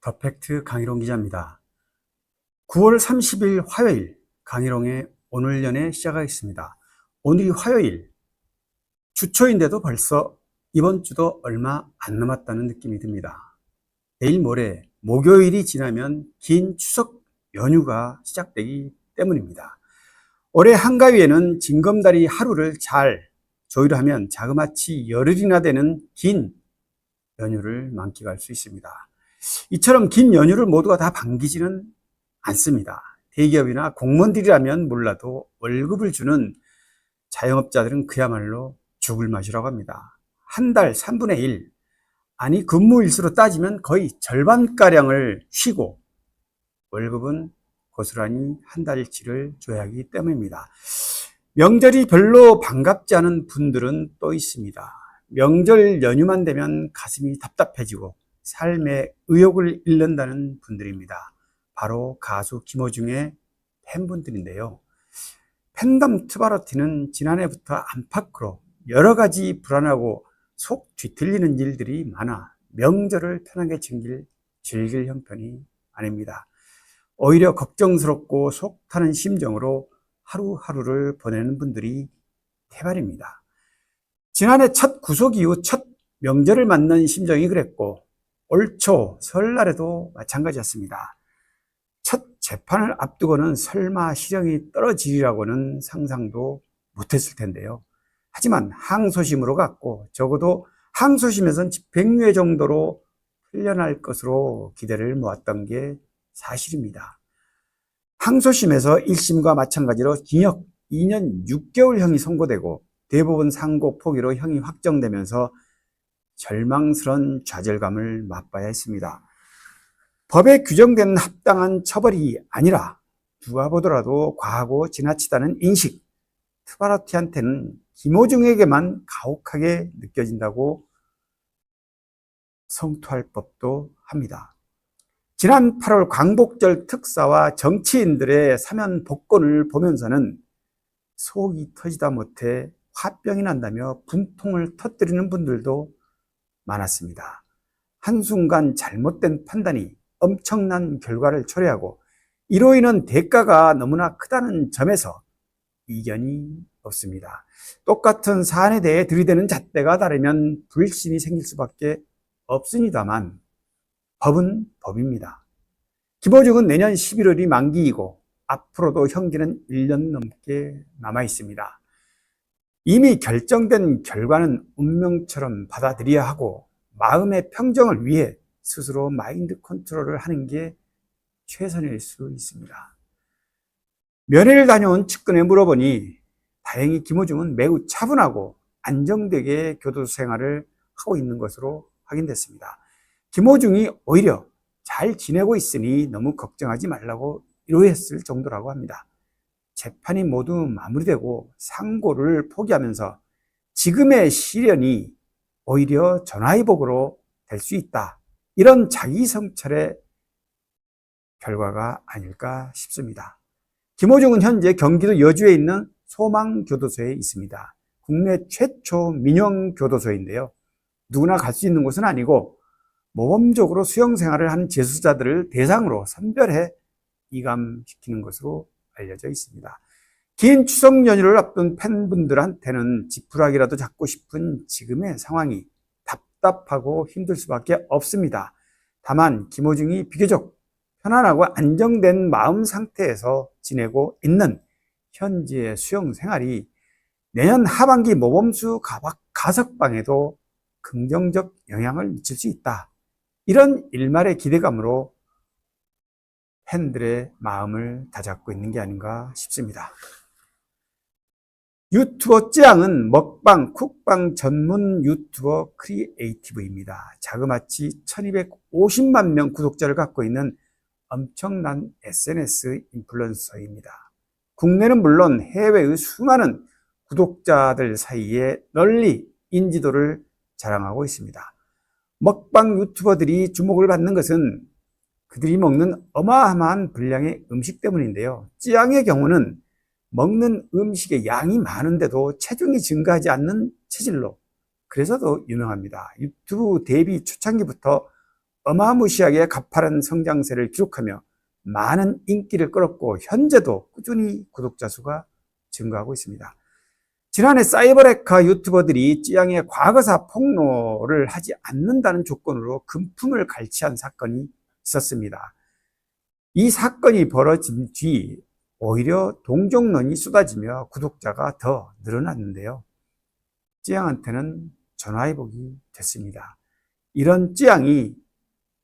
더 팩트 강희롱 기자입니다. 9월 30일 화요일 강희롱의 오늘 연애 시작하겠습니다. 오늘이 화요일 주초인데도 벌써 이번 주도 얼마 안 남았다는 느낌이 듭니다. 내일 모레 목요일이 지나면 긴 추석 연휴가 시작되기 때문입니다. 올해 한가위에는 징검다리 하루를 잘 조율하면 자그마치 열흘이나 되는 긴 연휴를 만끽할 수 있습니다. 이처럼 긴 연휴를 모두가 다 반기지는 않습니다. 대기업이나 공무원들이라면 몰라도 월급을 주는 자영업자들은 그야말로 죽을 맛이라고 합니다. 한 달 3분의 1, 아니 근무일수로 따지면 거의 절반가량을 쉬고 월급은 고스란히 한 달치를 줘야 하기 때문입니다. 명절이 별로 반갑지 않은 분들은 또 있습니다. 명절 연휴만 되면 가슴이 답답해지고 삶의 의욕을 잃는다는 분들입니다. 바로 가수 김호중의 팬분들인데요. 팬덤 트바로티는 지난해부터 안팎으로 여러 가지 불안하고 속 뒤틀리는 일들이 많아 명절을 편하게 즐길, 즐길 형편이 아닙니다. 오히려 걱정스럽고 속 타는 심정으로 하루하루를 보내는 분들이 태반입니다. 지난해 첫 구속 이후 첫 명절을 맞는 심정이 그랬고 올초 설날에도 마찬가지였습니다. 첫 재판을 앞두고는 설마 실형이 떨어지리라고는 상상도 못했을 텐데요. 하지만 항소심으로 갔고 적어도 항소심에선 집행유예 정도로 풀려날 것으로 기대를 모았던 게 사실입니다. 항소심에서 1심과 마찬가지로 징역 2년 6개월형이 선고되고 대법원 상고 포기로 형이 확정되면서 절망스런 좌절감을 맛봐야 했습니다. 법에 규정된 합당한 처벌이 아니라 누가 보더라도 과하고 지나치다는 인식, 트바라티한테는 김호중에게만 가혹하게 느껴진다고 성토할 법도 합니다. 지난 8월 광복절 특사와 정치인들의 사면 복권을 보면서는 속이 터지다 못해 화병이 난다며 분통을 터뜨리는 분들도 많았습니다. 한순간 잘못된 판단이 엄청난 결과를 초래하고 이로 인한 대가가 너무나 크다는 점에서 이견이 없습니다. 똑같은 사안에 대해 들이대는 잣대가 다르면 불신이 생길 수밖에 없습니다만 법은 법입니다. 김호중은 내년 11월이 만기이고 앞으로도 형기는 1년 넘게 남아 있습니다. 이미 결정된 결과는 운명처럼 받아들여야 하고 마음의 평정을 위해 스스로 마인드 컨트롤을 하는 게 최선일 수 있습니다. 면회를 다녀온 측근에 물어보니 다행히 김호중은 매우 차분하고 안정되게 교도소 생활을 하고 있는 것으로 확인됐습니다. 김호중이 오히려 잘 지내고 있으니 너무 걱정하지 말라고 위로했을 정도라고 합니다. 재판이 모두 마무리되고 상고를 포기하면서 지금의 시련이 오히려 전화위복으로 될 수 있다. 이런 자기 성찰의 결과가 아닐까 싶습니다. 김호중은 현재 경기도 여주에 있는 소망교도소에 있습니다. 국내 최초 민영교도소인데요. 누구나 갈 수 있는 곳은 아니고 모범적으로 수용 생활을 한 재수자들을 대상으로 선별해 이감시키는 것으로 알려져 있습니다. 긴 추석 연휴를 앞둔 팬분들한테는 지푸라기라도 잡고 싶은 지금의 상황이 답답하고 힘들 수밖에 없습니다. 다만 김호중이 비교적 편안하고 안정된 마음 상태에서 지내고 있는 현지의 수용 생활이 내년 하반기 모범수 가석방에도 긍정적 영향을 미칠 수 있다. 이런 일말의 기대감으로 팬들의 마음을 다잡고 있는 게 아닌가 싶습니다. 유튜버 찌양은 먹방, 쿡방 전문 유튜버 크리에이티브입니다. 자그마치 1250만 명 구독자를 갖고 있는 엄청난 SNS 인플루언서입니다. 국내는 물론 해외의 수많은 구독자들 사이에 널리 인지도를 자랑하고 있습니다. 먹방 유튜버들이 주목을 받는 것은 그들이 먹는 어마어마한 분량의 음식 때문인데요. 찌양의 경우는 먹는 음식의 양이 많은데도 체중이 증가하지 않는 체질로 그래서 더 유명합니다. 유튜브 데뷔 초창기부터 어마무시하게 가파른 성장세를 기록하며 많은 인기를 끌었고 현재도 꾸준히 구독자 수가 증가하고 있습니다. 지난해 사이버레카 유튜버들이 찌양의 과거사 폭로를 하지 않는다는 조건으로 금품을 갈취한 사건이 있었습니다. 이 사건이 벌어진 뒤 오히려 동정론이 쏟아지며 구독자가 더 늘어났는데요. 찌양한테는 전화위복이 됐습니다. 이런 찌양이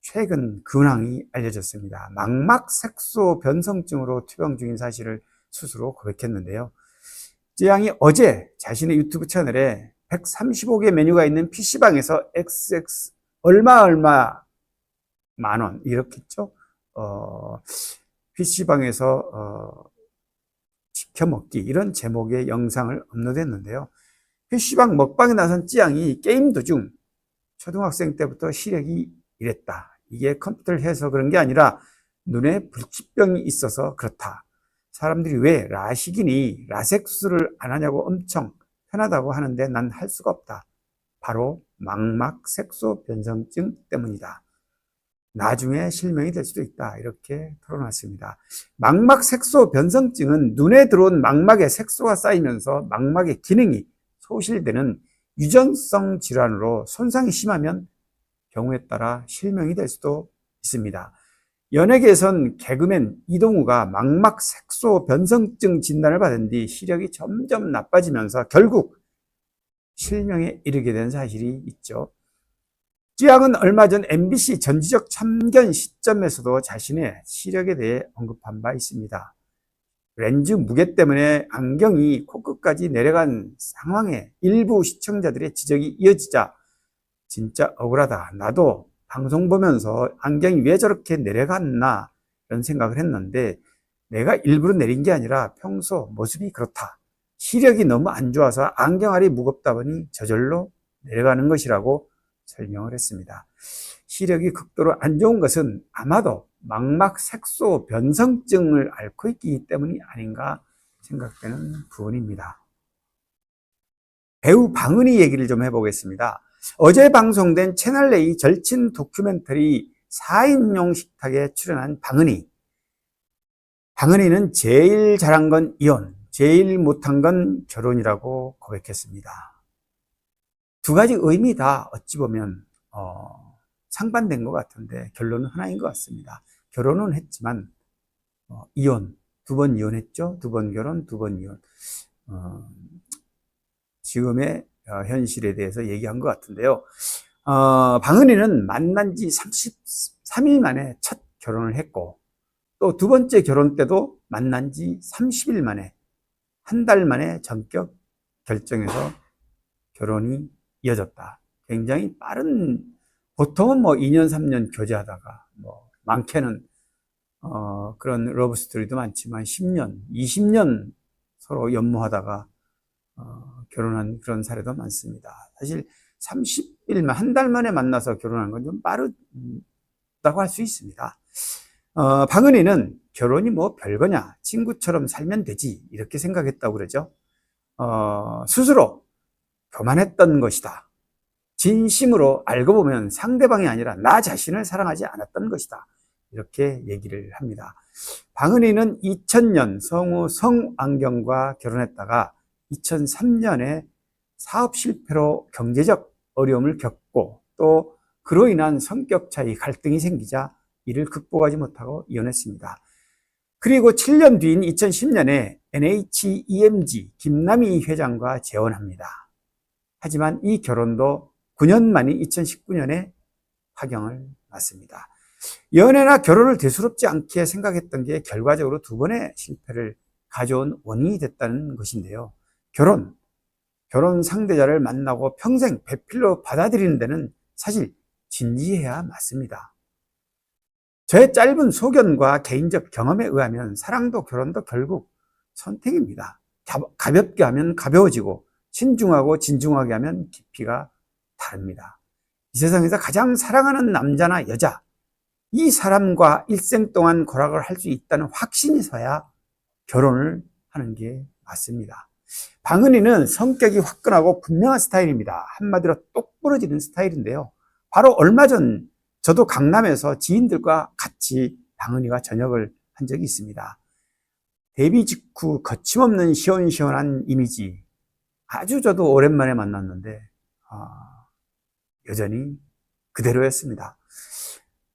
최근 근황이 알려졌습니다. 망막 색소 변성증으로 투병 중인 사실을 스스로 고백했는데요. 찌양이 어제 자신의 유튜브 채널에 135개 메뉴가 있는 PC방에서 XX 얼마 얼마 만 원 이렇게 했죠. 어, PC방에서 어, 시켜먹기 이런 제목의 영상을 업로드했는데요. PC방 먹방에 나선 찌양이 게임 도중 초등학생 때부터 시력이 이랬다. 이게 컴퓨터를 해서 그런 게 아니라 눈에 불치병이 있어서 그렇다. 사람들이 왜 라식이니 라섹스를 안 하냐고 엄청 편하다고 하는데 난 할 수가 없다. 바로 망막 색소 변성증 때문이다. 나중에 실명이 될 수도 있다. 이렇게 털어놨습니다. 망막 색소 변성증은 눈에 들어온 망막에 색소가 쌓이면서 망막의 기능이 소실되는 유전성 질환으로 손상이 심하면 경우에 따라 실명이 될 수도 있습니다. 연예계에선 개그맨 이동우가 망막 색소 변성증 진단을 받은 뒤 시력이 점점 나빠지면서 결국 실명에 이르게 된 사실이 있죠. 찌양은 얼마 전 MBC 전지적 참견 시점에서도 자신의 시력에 대해 언급한 바 있습니다. 렌즈 무게 때문에 안경이 코끝까지 내려간 상황에 일부 시청자들의 지적이 이어지자 진짜 억울하다. 나도 방송 보면서 안경이 왜 저렇게 내려갔나 이런 생각을 했는데 내가 일부러 내린 게 아니라 평소 모습이 그렇다. 시력이 너무 안 좋아서 안경알이 무겁다 보니 저절로 내려가는 것이라고 설명을 했습니다. 시력이 극도로 안 좋은 것은 아마도 망막 색소 변성증을 앓고 있기 때문이 아닌가 생각되는 부분입니다. 배우 방은희 얘기를 좀 해보겠습니다. 어제 방송된 채널A 절친 다큐멘터리 4인용 식탁에 출연한 방은희. 방은희는 제일 잘한 건 이혼, 제일 못한 건 결혼이라고 고백했습니다. 두 가지 의미 다 어찌 보면 어, 상반된 것 같은데 결론은 하나인 것 같습니다. 결혼은 했지만 어, 이혼 두 번 이혼했죠. 두 번 결혼, 두 번 이혼. 어, 지금의 어, 현실에 대해서 얘기한 것 같은데요. 어, 방은이는 만난 지 33일 만에 첫 결혼을 했고, 또 두 번째 결혼 때도 만난 지 30일 만에, 한 달 만에 전격 결정해서 결혼이 이어졌다. 굉장히 빠른, 보통은 뭐 2년, 3년 교제하다가, 뭐, 많게는, 어, 그런 러브 스토리도 많지만 10년, 20년 서로 연모하다가, 어, 결혼한 그런 사례도 많습니다. 사실 30일만, 한달 만에 만나서 결혼한 건 좀 빠르다고 할 수 있습니다. 어, 방은이는 결혼이 뭐 별거냐, 친구처럼 살면 되지, 이렇게 생각했다고 그러죠. 어, 스스로 교만했던 것이다. 진심으로 알고 보면 상대방이 아니라 나 자신을 사랑하지 않았던 것이다. 이렇게 얘기를 합니다. 방은이는 2000년 성우 성안경과 결혼했다가 2003년에 사업 실패로 경제적 어려움을 겪고 또 그로 인한 성격 차이, 갈등이 생기자 이를 극복하지 못하고 이혼했습니다. 그리고 7년 뒤인 2010년에 NHEMG 김남희 회장과 재혼합니다. 하지만 이 결혼도 9년 만인 2019년에 파경을 맞습니다. 연애나 결혼을 대수롭지 않게 생각했던 게 결과적으로 두 번의 실패를 가져온 원인이 됐다는 것인데요. 결혼, 결혼 상대자를 만나고 평생 배필로 받아들이는 데는 사실 진지해야 맞습니다. 저의 짧은 소견과 개인적 경험에 의하면 사랑도 결혼도 결국 선택입니다. 가볍게 하면 가벼워지고 신중하고 진중하게 하면 깊이가 다릅니다. 이 세상에서 가장 사랑하는 남자나 여자, 이 사람과 일생 동안 고락을 할 수 있다는 확신이 서야 결혼을 하는 게 맞습니다. 방은이는 성격이 화끈하고 분명한 스타일입니다. 한마디로 똑 부러지는 스타일인데요. 바로 얼마 전 저도 강남에서 지인들과 같이 방은이와 저녁을 한 적이 있습니다. 데뷔 직후 거침없는 시원시원한 이미지 아주 저도 오랜만에 만났는데 아, 여전히 그대로였습니다.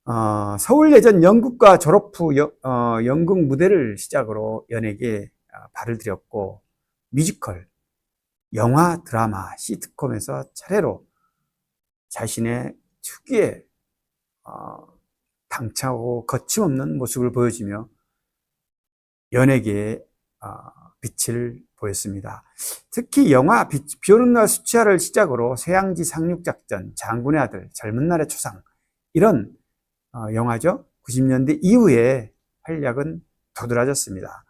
어, 서울 예전 연극과 졸업 후 여, 어, 연극 무대를 시작으로 연예계에 아, 발을 들였고 뮤지컬, 영화, 드라마, 시트콤에서 차례로 자신의 특유의 어, 당차고 거침없는 모습을 보여주며 연예계에 어, 빛을 보였습니다. 특히 영화 비, 비 오는 날 수치화를 시작으로 쇠양지 상륙작전, 장군의 아들, 젊은 날의 초상 이런 어, 영화죠. 90년대 이후에 활약은 도드라졌습니다.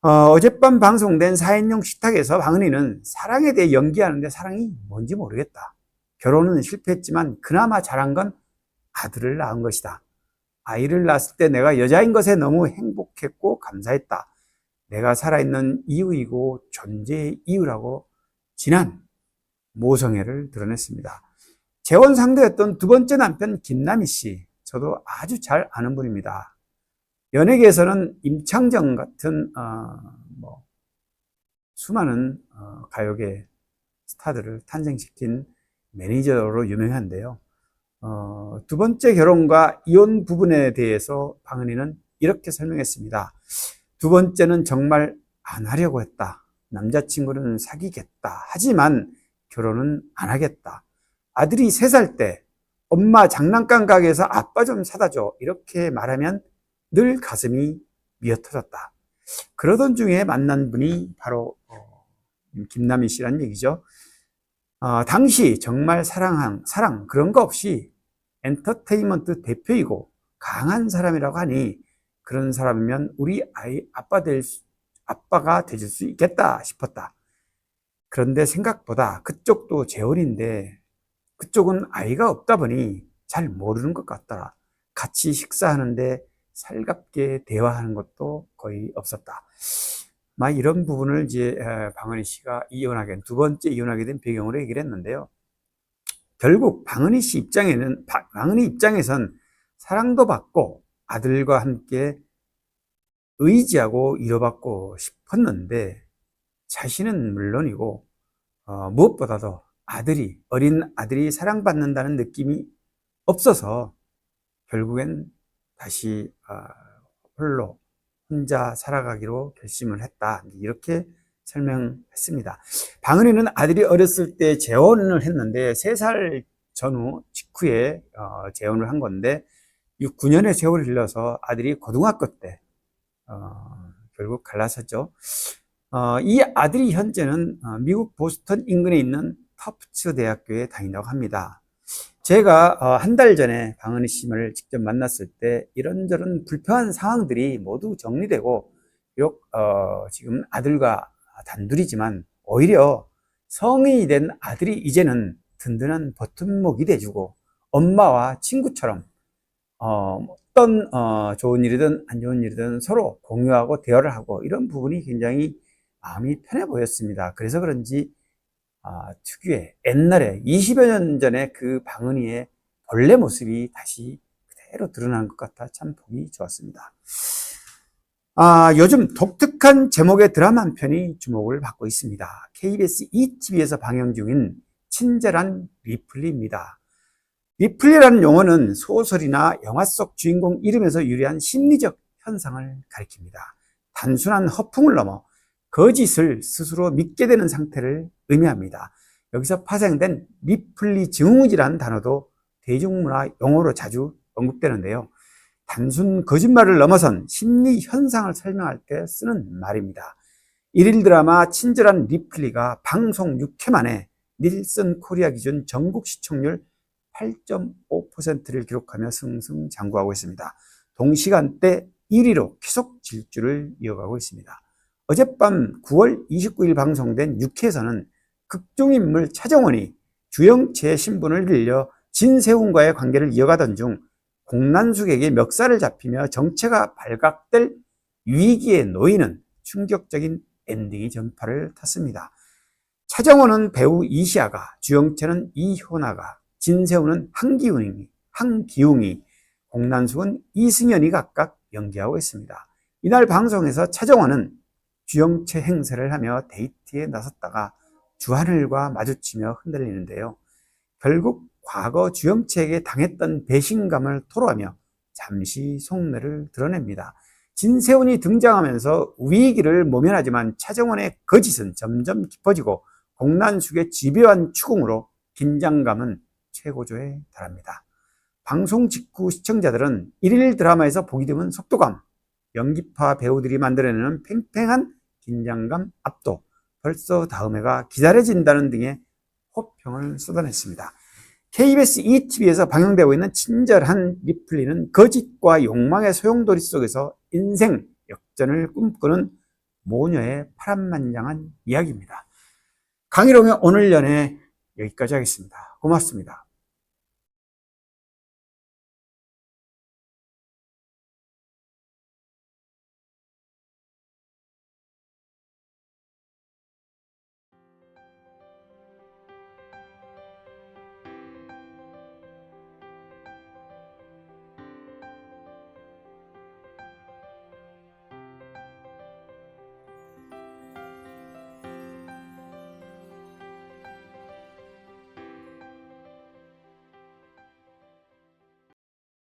어, 젯밤 방송된 4인용 식탁에서 방은이는 사랑에 대해 연기하는데 사랑이 뭔지 모르겠다. 결혼은 실패했지만 그나마 잘한 건 아들을 낳은 것이다. 아이를 낳았을 때 내가 여자인 것에 너무 행복했고 감사했다. 내가 살아있는 이유이고 존재의 이유라고 지난 모성애를 드러냈습니다. 재혼 상대였던 두 번째 남편 김남희 씨, 저도 아주 잘 아는 분입니다. 연예계에서는 임창정 같은 어, 뭐 수많은 어, 가요계 스타들을 탄생시킨 매니저로 유명한데요. 어, 두 번째 결혼과 이혼 부분에 대해서 방은이는 이렇게 설명했습니다. 두 번째는 정말 안 하려고 했다. 남자친구는 사귀겠다. 하지만 결혼은 안 하겠다. 아들이 세 살 때 엄마 장난감 가게에서 아빠 좀 사다 줘. 이렇게 말하면 늘 가슴이 미어 터졌다. 그러던 중에 만난 분이 바로 어, 김남희 씨란 얘기죠. 어, 당시 정말 사랑한, 사랑, 그런 거 없이 엔터테인먼트 대표이고 강한 사람이라고 하니 그런 사람이면 우리 아이 아빠 될, 수, 아빠가 되줄 수 있겠다 싶었다. 그런데 생각보다 그쪽도 재혼인데 그쪽은 아이가 없다 보니 잘 모르는 것 같더라. 같이 식사하는데 살갑게 대화하는 것도 거의 없었다. 막 이런 부분을 이제 방은희 씨가 이혼하게 두 번째 이혼하게 된 배경으로 얘기를 했는데요. 결국 방은희 씨 입장에는 방은희 입장에선 사랑도 받고 아들과 함께 의지하고 이뤄받고 싶었는데 자신은 물론이고 어, 무엇보다도 아들이 어린 아들이 사랑받는다는 느낌이 없어서 결국엔 다시 어, 홀로 혼자 살아가기로 결심을 했다 이렇게 설명했습니다. 방은이는 아들이 어렸을 때 재혼을 했는데 3살 전후 직후에 어, 재혼을 한 건데 9년의 세월을 흘려서 아들이 고등학교 때 어, 결국 갈라섰죠. 어, 이 아들이 현재는 어, 미국 보스턴 인근에 있는 터프츠 대학교에 다닌다고 합니다. 제가 어, 한달 전에 방은희 씨를 직접 만났을 때 이런저런 불편한 상황들이 모두 정리되고 비록 어, 지금 아들과 단둘이지만 오히려 성인이 된 아들이 이제는 든든한 버튼목이 돼주고 엄마와 친구처럼 어, 어떤 어, 좋은 일이든 안 좋은 일이든 서로 공유하고 대화를 하고 이런 부분이 굉장히 마음이 편해 보였습니다. 그래서 그런지 아, 특유의 옛날에 20여 년 전에 그 방은이의 본래 모습이 다시 그대로 드러난 것 같아 참 보기 좋았습니다. 아, 요즘 독특한 제목의 드라마 한 편이 주목을 받고 있습니다. KBS ETV에서 방영 중인 친절한 리플리입니다. 리플리라는 용어는 소설이나 영화 속 주인공 이름에서 유래한 심리적 현상을 가리킵니다. 단순한 허풍을 넘어 거짓을 스스로 믿게 되는 상태를 의미합니다. 여기서 파생된 리플리 증후이라는 단어도 대중문화 용어로 자주 언급되는데요. 단순 거짓말을 넘어선 심리 현상을 설명할 때 쓰는 말입니다. 일일 드라마 친절한 리플리가 방송 6회 만에 닐슨 코리아 기준 전국 시청률 8.5%를 기록하며 승승장구하고 있습니다. 동시간대 1위로 계속 질주를 이어가고 있습니다. 어젯밤 9월 29일 방송된 6회에서는 극중인물 차정원이 주영채의 신분을 빌려 진세훈과의 관계를 이어가던 중 공난숙에게 멱살을 잡히며 정체가 발각될 위기에 놓이는 충격적인 엔딩이 전파를 탔습니다. 차정원은 배우 이시아가, 주영채는 이효나가, 진세훈은 한기훈이 한기웅이, 공난숙은 이승연이 각각 연기하고 있습니다. 이날 방송에서 차정원은 주영채 행세를 하며 데이트에 나섰다가 주하늘과 마주치며 흔들리는데요. 결국 과거 주영채에게 당했던 배신감을 토로하며 잠시 속내를 드러냅니다. 진세훈이 등장하면서 위기를 모면하지만 차정원의 거짓은 점점 깊어지고 공난숙의 집요한 추궁으로 긴장감은 최고조에 달합니다. 방송 직후 시청자들은 일일 드라마에서 보기 드문 속도감, 연기파 배우들이 만들어내는 팽팽한 긴장감 압도, 벌써 다음 해가 기다려진다는 등의 호평을 쏟아냈습니다. KBS ETV에서 방영되고 있는 친절한 리플리는 거짓과 욕망의 소용돌이 속에서 인생 역전을 꿈꾸는 모녀의 파란만장한 이야기입니다. 강희롱의 오늘 연애 여기까지 하겠습니다. 고맙습니다.